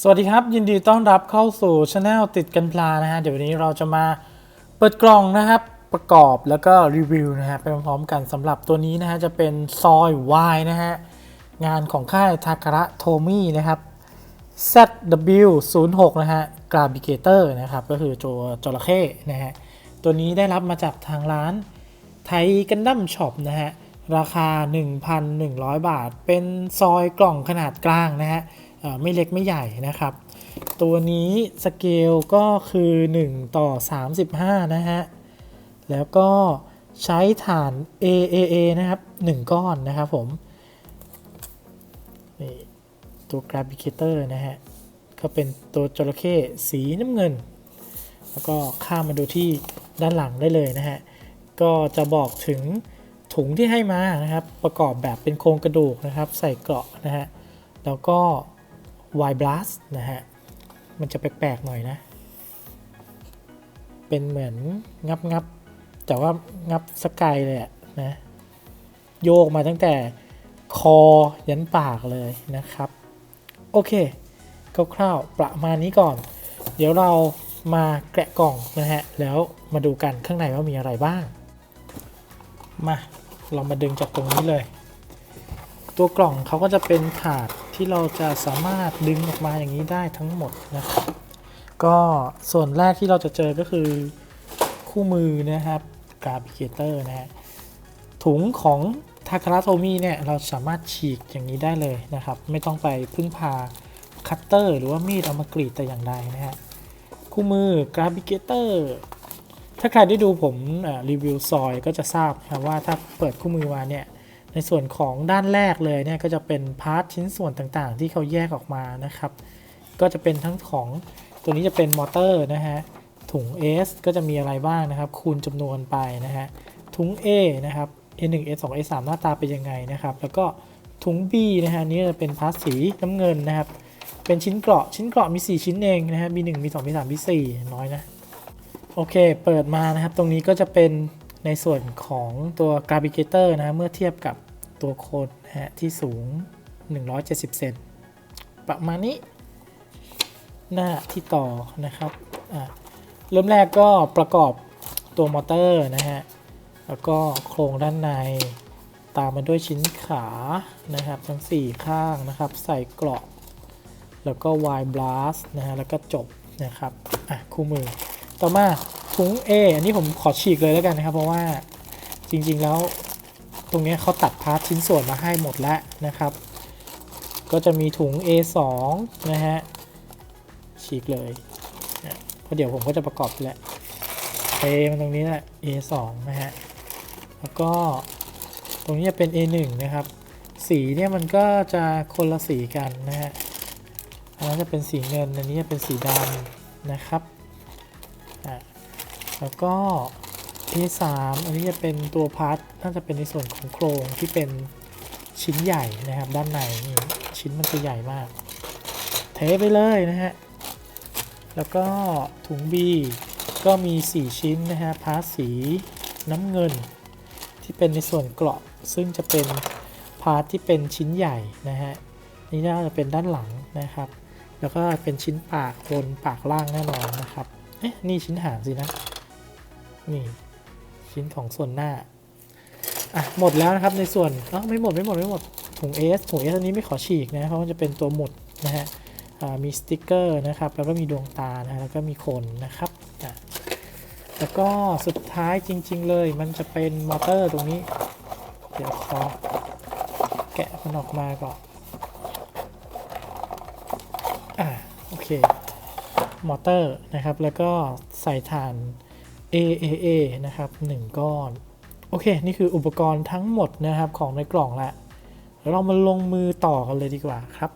สวัสดีครับ ยินดีต้อนรับเข้าสู่ช anel ติดกันพลานะฮะ เดี๋ยววันนี้เราจะมาเปิดกล่องนะครับ ประกอบแล้วก็รีวิวนะฮะไปพร้อมๆกันสำหรับตัวนี้นะฮะ จะเป็นซอยวายนะฮะ งานของค่ายทาคาระโทมี่นะครับ ZW06 นะฮะกราบิเกเตอร์นะครับ ก็คือตัวจระเข้นะฮะ ตัวนี้ได้รับมาจากทางร้านไทยกันดั้มช็อปนะฮะ ราคา 1,100 บาท เป็นซอยกล่องขนาดกลางนะฮะ ไม่เล็กไม่ใหญ่นะครับ ตัวนี้สเกลก็คือ 1 ต่อ 35 นะฮะ แล้วก็ใช้ฐาน AAA นะครับ 1 ก้อนนะครับผม นี่ตัว Gravicator นะฮะ ก็เป็นตัวจระเข้สีน้ำเงิน แล้วก็ข้ามมาดูที่ด้านหลังได้เลยนะฮะ ก็จะบอกถึงถุงที่ให้มานะครับ ประกอบแบบเป็นโครงกระดูกนะครับ ใส่เกราะนะฮะ แล้วก็ Y blast นะฮะ มันจะแปลกๆหน่อยนะ เป็นเหมือนงับงับๆแต่ว่างับสกายเลยอะนะ โยกมาตั้งแต่คอยันปากเลยนะครับ โอเคคร่าวๆประมาณนี้ก่อน เดี๋ยวเรามาแกะกล่องนะฮะ แล้วมาดูกันข้างในว่ามีอะไรบ้าง มา เรามาดึงจากตรงนี้เลย ตัวกล่องเขาก็จะเป็นถาดที่เราจะสามารถดึงออกมาอย่างนี้ได้ทั้งหมดนะครับ ก็ส่วนแรกที่เราจะเจอก็คือคู่มือนะครับกราบิเกเตอร์นะฮะถุงของทาคาราโทมิเนี่ยเราสามารถฉีกอย่างนี้ได้เลยนะครับ ไม่ต้องไปพึ่งพาคัตเตอร์หรือว่ามีดเอามากรีดแต่อย่างใดนะฮะคู่มือกราบิเกเตอร์ถ้าใครได้ดูผมรีวิวซอยก็จะทราบนะครับว่าถ้าเปิดคู่มือมาเนี่ย ในส่วนของด้านแรกเลยเนี่ยก็จะเป็นพาร์ทชิ้นส่วนต่างๆ ที่เขาแยกออกมานะครับ ก็จะเป็นทั้งของตัวนี้จะเป็นมอเตอร์นะฮะถุง S ก็จะมีอะไรบ้างนะครับ คูณจำนวนไปนะฮะถุง A นะครับ A1 A2 A3 หน้าตาเป็นยังไงนะครับ แล้วก็ถุง B นะฮะนี่จะเป็นพาร์ทสีน้ำเงินนะครับ เป็นชิ้นเกราะชิ้นเกราะมี 4 ชิ้นเองนะฮะ B1 B2 B3 B4 น้อยนะ โอเค เปิดมานะครับ ตรงนี้ก็จะเป็นในส่วนของตัว Gravigator นะฮะเมื่อเทียบกับ ตัวโคนนะฮะที่สูง 170 เซนประมาณนี้ หน้าที่ต่อนะครับอะเริ่มแรกก็ประกอบตัวมอเตอร์นะฮะ แล้วก็โครงด้านในตามมาด้วยชิ้นขานะครับ ทั้ง 4 ข้างนะครับ ใส่เกราะ แล้วก็ Y blast นะฮะ แล้วก็จบนะครับ อะ คู่มือ ต่อมาถุง A อันนี้ผมขอฉีกเลยแล้วกันนะครับ เพราะว่าจริงๆแล้ว ตรงนี้เขาตัดพาร์ทชิ้นส่วนมาให้หมดแล้วนะครับ ก็จะมีถุง A2 นะฮะฉีกเลยเพราะเดี๋ยวผมก็จะประกอบแหละเทมันตรงนี้แหละ A2 นะฮะแล้วก็ตรงนี้จะเป็น A1 นะครับ สีเนี่ยมันก็จะคนละสีกันนะฮะอันนั้นจะเป็นสีเงินอันนี้จะเป็นสีดำนะครับอะแล้วก็ A3 อันนี้จะเป็นตัวพาร์ทน่าจะเป็นในส่วนของโครงที่เป็นชิ้นใหญ่นะครับ ด้านในนี่ชิ้นมันจะใหญ่มาก เทไปเลยนะฮะ แล้วก็ถุง B ก็มี 4 ชิ้นนะฮะ พาร์ทสีน้ำเงิน ที่เป็นในส่วนเกราะ ซึ่งจะเป็นพาร์ทที่เป็นชิ้นใหญ่นะฮะ นี่น่าจะเป็นด้านหลังนะครับ แล้วก็เป็นชิ้นปากบนปากล่างแน่นอนนะครับ เอ๊ะ นี่ชิ้นหางสินะ นี่ ชิ้นของส่วนหน้าอะหมดแล้วนะครับในส่วนอ๋อไม่หมดไม่หมดไม่หมดถุง S ถุง S อันนี้ไม่ขอฉีกนะเพราะมันจะเป็นตัวหมุดนะฮะมีสติกเกอร์นะครับแล้วก็มีดวงตานะแล้วก็มีคนนะครับแล้วก็สุดท้ายจริง ๆ เลยมันจะเป็นมอเตอร์ตรงนี้ เดี๋ยวขอแกะมันออกมาก่อนอ่าโอเคมอเตอร์นะครับ แล้วก็ใส่ฐาน AAA นะครับ 1 ก้อน โอเค นี่คืออุปกรณ์ทั้งหมดนะครับของในกล่องละเรามาลงมือต่อกันเลยดีกว่าครับ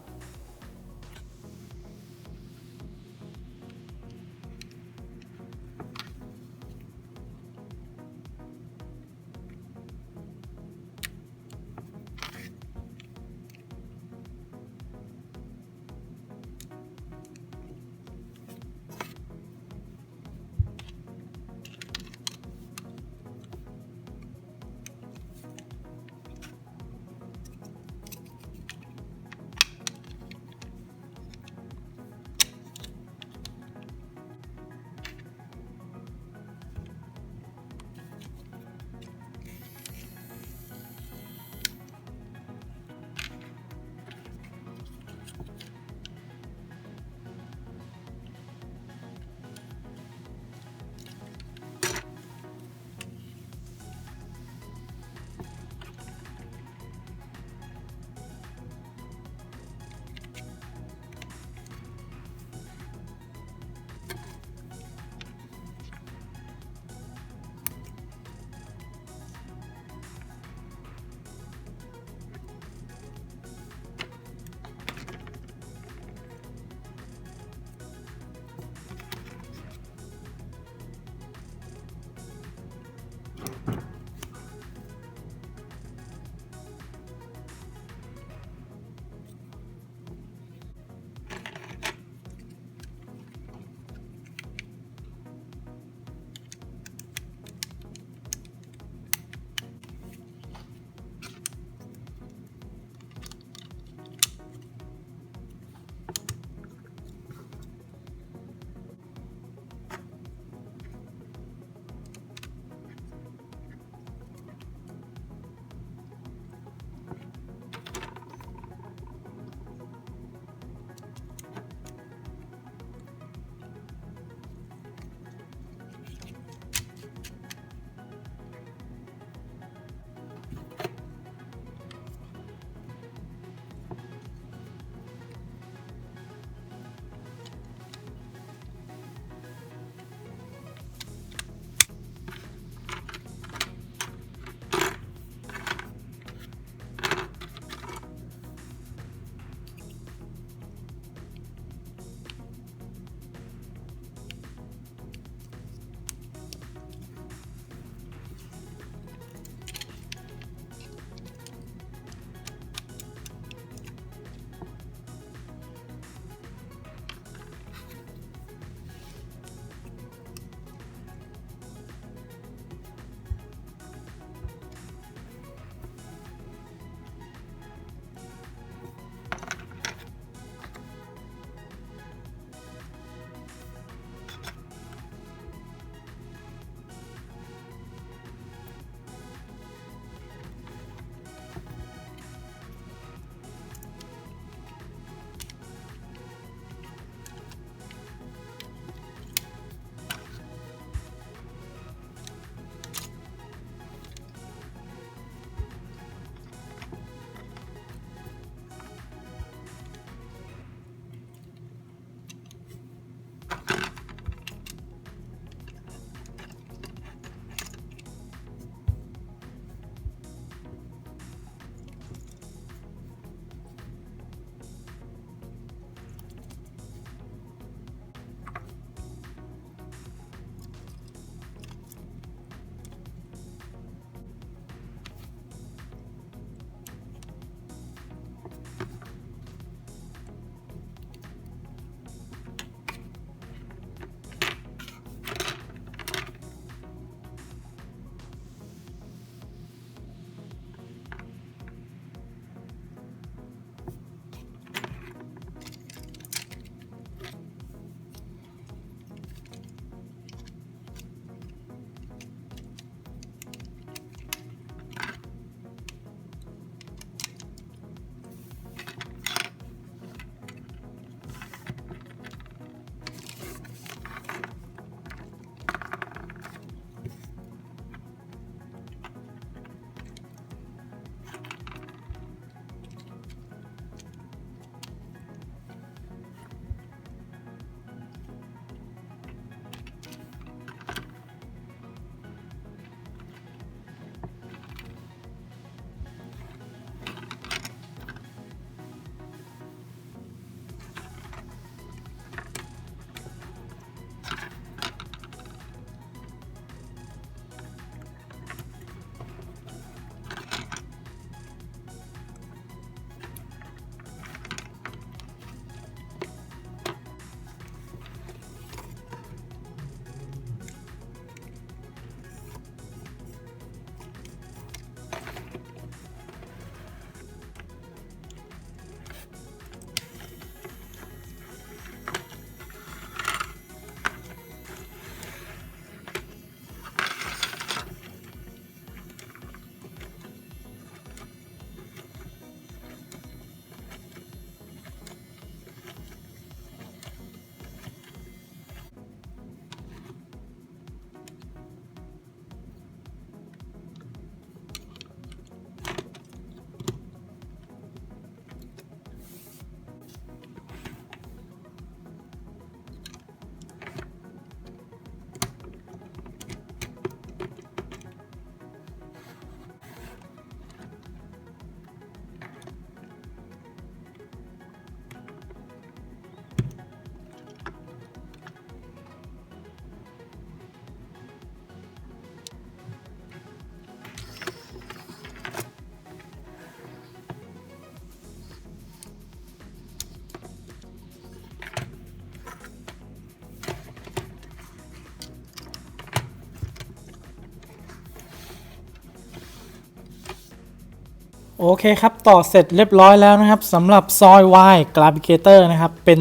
โอเคครับ ต่อเสร็จเรียบร้อยแล้วนะครับสำหรับซอย Y g r a v i g a t o r นะครับ เป็น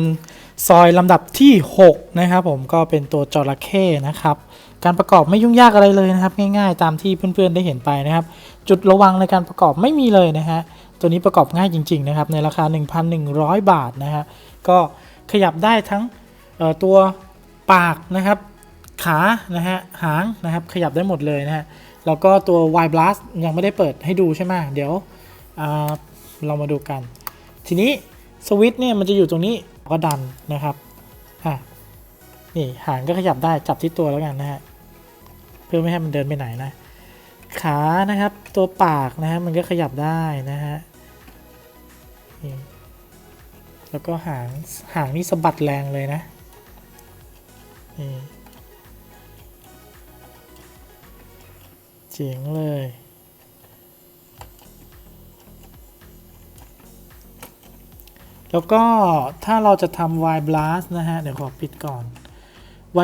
ซอยลำดับที่ 6 นะครับผมก็เป็นตัวจระเข้นะครับ การประกอบไม่ยุ่งยากอะไรเลยนะครับ ง่ายๆ ตามที่เพื่อนๆได้เห็นไปนะครับ จุดระวังในการประกอบไม่มีเลยนะฮะตัวนี้ประกอบง่ายจริง ๆ นะครับ ในราคา 1,100 บาทนะฮะก็ขยับได้ทั้งตัวปากนะครับ ขานะฮะหางนะครับ ขยับได้หมดเลยนะฮะแล้วก็ตัว Y Blast ยังไม่ได้เปิดให้ดูใช่ไหมเดี๋ยว เรามาดูกัน ทีนี้สวิตช์เนี่ยมันจะอยู่ตรงนี้ก็ดันนะครับอะนี่หางก็ขยับได้จับที่ตัวแล้วกันนะฮะเพื่อไม่ให้มันเดินไปไหนนะขานะครับตัวปากนะฮะมันก็ขยับได้นะฮะแล้วก็หางหางนี่สะบัดแรงเลยนะเจ๋งเลย แล้วก็ถ้าเราจะทำ Y blast นะฮะ เดี๋ยวขอปิดก่อน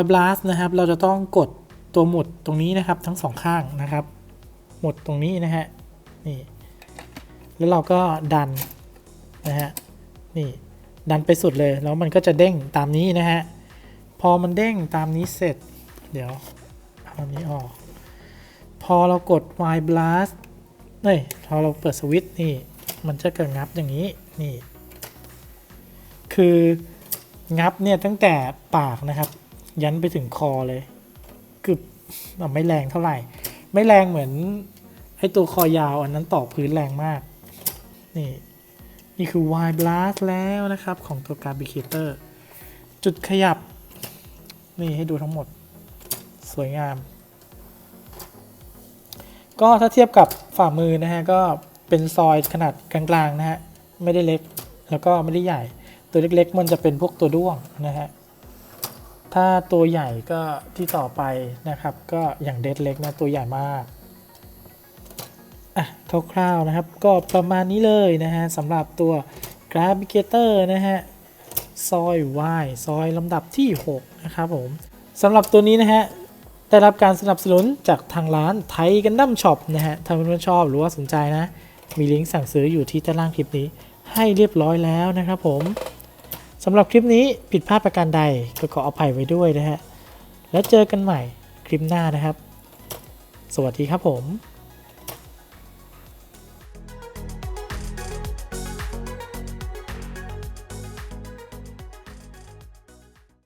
Y blast นะครับ เราจะต้องกดตัวหมุดตรงนี้นะครับทั้งสองข้างนะครับ หมุดตรงนี้นะฮะ นี่ แล้วเราก็ดันนะฮะ นี่ ดันไปสุดเลย แล้วมันก็จะเด้งตามนี้นะฮะ พอมันเด้งตามนี้เสร็จ เดี๋ยวเอาอันนี้ออก พอเรากด Y blast เฮ้ย พอเราเปิดสวิตช์นี่ มันจะเกิดงับอย่างนี้ นี่ คืองับเนี่ยตั้งแต่ปากนะครับ ยันไปถึงคอเลยคืออะไม่แรงเท่าไหร่ ไม่แรงเหมือนไอตัวคอยาวอันนั้นต่อพื้นแรงมาก นี่ นี่คือ Y blast แล้วนะครับของตัว g a r b i c a t o r จุดขยับ นี่ให้ดูทั้งหมด สวยงาม ก็ถ้าเทียบกับฝ่ามือนะฮะ ก็เป็นซอยขนาดกลางๆนะฮะ ไม่ได้เล็กแล้วก็ไม่ได้ใหญ่ ตัวเล็กๆ มันจะเป็นพวกตัวด้วงนะฮะ ถ้าตัวใหญ่ก็ที่ต่อไปนะครับ ก็อย่างเดดเล็กนะตัวใหญ่มาก อะคร่าวๆนะครับ ก็ประมาณนี้เลยนะฮะสำหรับตัว g r a v i g a t o r นะฮะ ซอย Y ซอยลำดับที่ 6 นะครับผมสำหรับตัวนี้นะฮะได้รับการสนับสนุนจากทางร้านไทยกันดั้มช็อปนะฮะถ้าเพื่อนๆชอบหรือว่าสนใจนะ มีลิงก์สั่งซื้ออยู่ที่ใต้ล่างคลิปนี้ ให้เรียบร้อยแล้วนะครับผม สำหรับคลิปนี้ผิดพลาดประการใดก็ขออภัยไว้ด้วยนะฮะ แล้วเจอกันใหม่คลิปหน้านะครับ สวัสดีครับผม